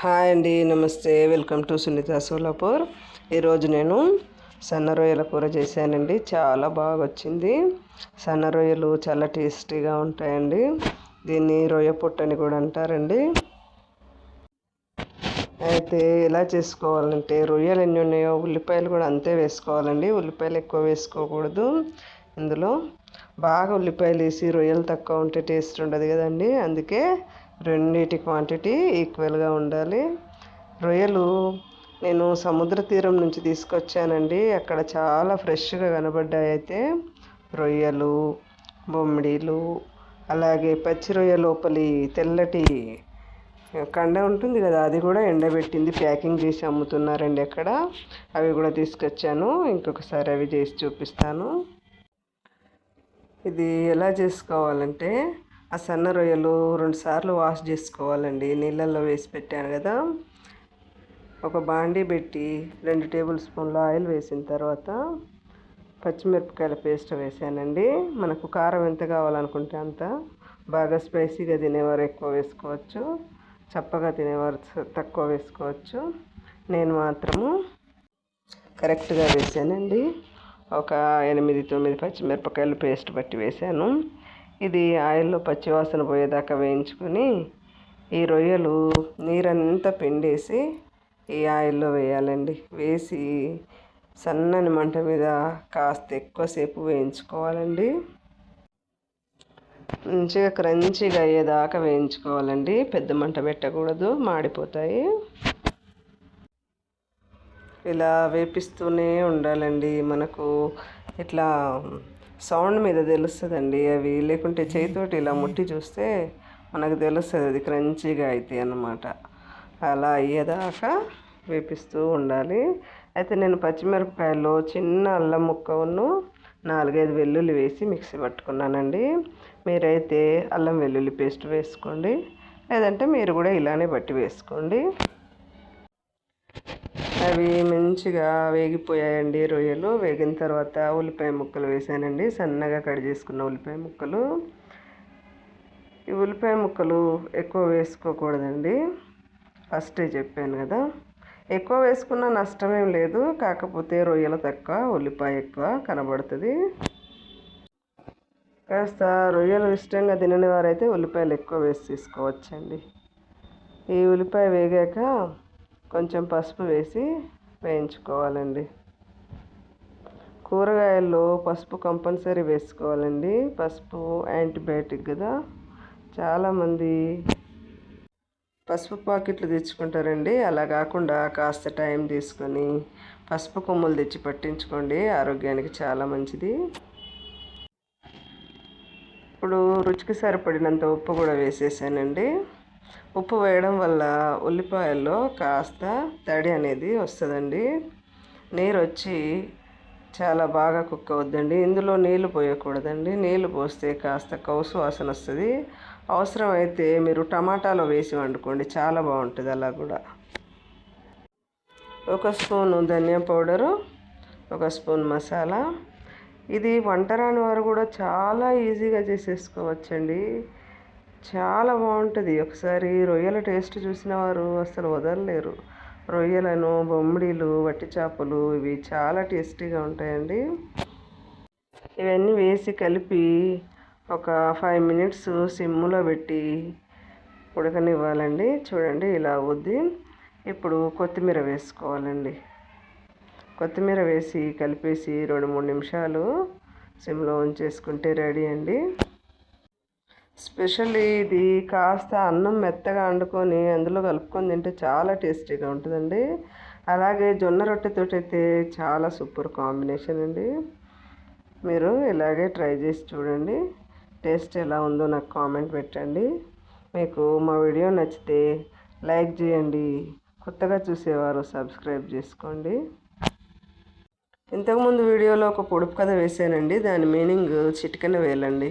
Hi అండి నమస్తే. Welcome to Sunitha Solapur. ఈరోజు నేను సన్న రొయ్యల కూర చేశానండి. చాలా బాగా వచ్చింది సన్న రొయ్యలు చాలా టేస్టీగా ఉంటాయండి. దీన్ని రొయ్య పొట్టని కూడా అంటారండి. అయితే ఎలా చేసుకోవాలంటే రొయ్యలు ఎన్ని ఉన్నాయో ఉల్లిపాయలు కూడా అంతే వేసుకోవాలండి. ఉల్లిపాయలు ఎక్కువ వేసుకోకూడదు. ఇందులో బాగా ఉల్లిపాయలు వేసి రొయ్యలు తక్కువ ఉంటే టేస్ట్ ఉండదు కదండి. అందుకే రెండింటి క్వాంటిటీ ఈక్వల్గా ఉండాలి. రొయ్యలు నేను సముద్ర తీరం నుంచి తీసుకొచ్చానండి. అక్కడ చాలా ఫ్రెష్గా కనబడ్డాయి అయితే. రొయ్యలు బొమ్మిడీలు అలాగే పచ్చి రొయ్య లోపలి తెల్లటి కండ ఉంటుంది కదా అది కూడా ఎండబెట్టింది ప్యాకింగ్ చేసి అమ్ముతున్నారండి అక్కడ. అవి కూడా తీసుకొచ్చాను. ఇంకొకసారి అవి చేసి చూపిస్తాను. ఇది ఎలా చేసుకోవాలంటే ఆ సన్న రొయ్యలు రెండుసార్లు వాష్ చేసుకోవాలండి. నీళ్ళల్లో వేసి పెట్టాను కదా. ఒక బాండీ పెట్టి రెండు టేబుల్ స్పూన్ల ఆయిల్ వేసిన తర్వాత పచ్చిమిరపకాయల పేస్ట్ వేసానండి. మనకు కారం ఎంత కావాలనుకుంటే అంత. బాగా స్పైసీగా తినేవారు ఎక్కువ వేసుకోవచ్చు. చప్పగా తినేవారు తక్కువ వేసుకోవచ్చు. నేను మాత్రము కరెక్ట్గా వేసానండి. ఒక ఎనిమిది తొమ్మిది పచ్చిమిరపకాయలు పేస్ట్ పట్టి వేసాను. ఇది ఆయిల్లో పచ్చివాసన పోయేదాకా వేయించుకొని ఈ రొయ్యలు నీరంతా పిండేసి ఈ ఆయిల్లో వేయాలండి. వేసి సన్నని మంట మీద కాస్త ఎక్కువసేపు వేయించుకోవాలండి. మంచిగా క్రంచిగా అయ్యేదాకా వేయించుకోవాలండి. పెద్ద మంట పెట్టకూడదు మాడిపోతాయి. ఇలా వేపిస్తూనే ఉండాలండి. మనకు ఇట్లా సౌండ్ మీద తెలుస్తుందండి. అవి లేకుంటే చేతితోటి ఇలా ముట్టి చూస్తే మనకు తెలుస్తుంది. అది క్రంచీగా అవుతాయి అన్నమాట. అలా అయ్యేదాకా వేపిస్తూ ఉండాలి. అయితే నేను పచ్చిమిరపకాయలో చిన్న అల్లం ముక్కను నాలుగైదు వెల్లుల్లి వేసి మిక్సీ పట్టుకున్నానండి. మీరైతే అల్లం వెల్లుల్లి పేస్ట్ వేసుకోండి. లేదంటే మీరు కూడా ఇలానే బట్టి వేసుకోండి. అవి మంచిగా వేగిపోయాయండి రొయ్యలు. వేగిన తర్వాత ఉల్లిపాయ ముక్కలు వేసానండి. సన్నగా కట్ చేసుకున్న ఉల్లిపాయ ముక్కలు. ఈ ఉల్లిపాయ ముక్కలు ఎక్కువ వేసుకోకూడదండి. ఫస్టే చెప్పాను కదా. ఎక్కువ వేసుకున్న నష్టమేం లేదు. కాకపోతే రొయ్యలు తక్కువ ఉల్లిపాయ ఎక్కువ కనబడుతుంది. కాస్త రొయ్యలు ఇష్టంగా తినని వారైతే ఉల్లిపాయలు ఎక్కువ వేసి తీసుకోవచ్చండి. ఈ ఉల్లిపాయ వేగాక కొంచెం పసుపు వేసి వేయించుకోవాలండి. కూరగాయల్లో పసుపు కంపల్సరీ వేసుకోవాలండి. పసుపు యాంటీబయాటిక్ కదా. చాలామంది పసుపు పాకెట్లు తెచ్చుకుంటారండి. అలా కాకుండా కాస్త టైం తీసుకొని పసుపు కొమ్ములు తెచ్చి పట్టించుకోండి. ఆరోగ్యానికి చాలా మంచిది. ఇప్పుడు రుచికి సరిపడినంత ఉప్పు కూడా వేసేసానండి. ఉప్పు వేయడం వల్ల ఉల్లిపాయల్లో కాస్త తడి అనేది వస్తుందండి. నీరు వచ్చి చాలా బాగా కుక్ అవుద్దండి. ఇందులో నీళ్ళు పోయకూడదండి. నీళ్ళు పోస్తే కాస్త కౌసు వాసన వస్తుంది. అవసరమైతే మీరు టమాటాలో వేసి వండుకోండి. చాలా బాగుంటుంది అలా కూడా. ఒక స్పూను ధనియా పౌడరు ఒక స్పూన్ మసాలా. ఇది వంట రాని వారు కూడా చాలా ఈజీగా చేసేసుకోవచ్చండి. చాలా బాగుంటుంది. ఒకసారి రొయ్యల టేస్ట్ చూసిన వారు అసలు వదలలేరు. రొయ్యలను బొమ్మిడీలు వట్టి చేపలు ఇవి చాలా టేస్టీగా ఉంటాయండి. ఇవన్నీ వేసి కలిపి ఒక ఫైవ్ మినిట్స్ సిమ్లో పెట్టి ఉడకనివ్వాలండి. చూడండి ఇలా అవుద్ది. ఇప్పుడు కొత్తిమీర వేసుకోవాలండి. కొత్తిమీర వేసి కలిపేసి రెండు మూడు నిమిషాలు సిమ్లో ఉంచేసుకుంటే రెడీ అండి. స్పెషల్లీ ఇది కాస్త అన్నం మెత్తగా వండుకొని అందులో కలుపుకొని తింటే చాలా టేస్టీగా ఉంటుందండి. అలాగే జొన్న రొట్టెతో అయితే చాలా సూపర్ కాంబినేషన్ అండి. మీరు ఇలాగే ట్రై చేసి చూడండి. టేస్ట్ ఎలా ఉందో నాకు కామెంట్ పెట్టండి. మీకు మా వీడియో నచ్చితే లైక్ చేయండి. కొత్తగా చూసేవారు సబ్స్క్రైబ్ చేసుకోండి. ఇంతకుముందు వీడియోలో ఒక పొడుపు కథ వేసానండి దాని మీనింగ్ చిటికన వేలండి.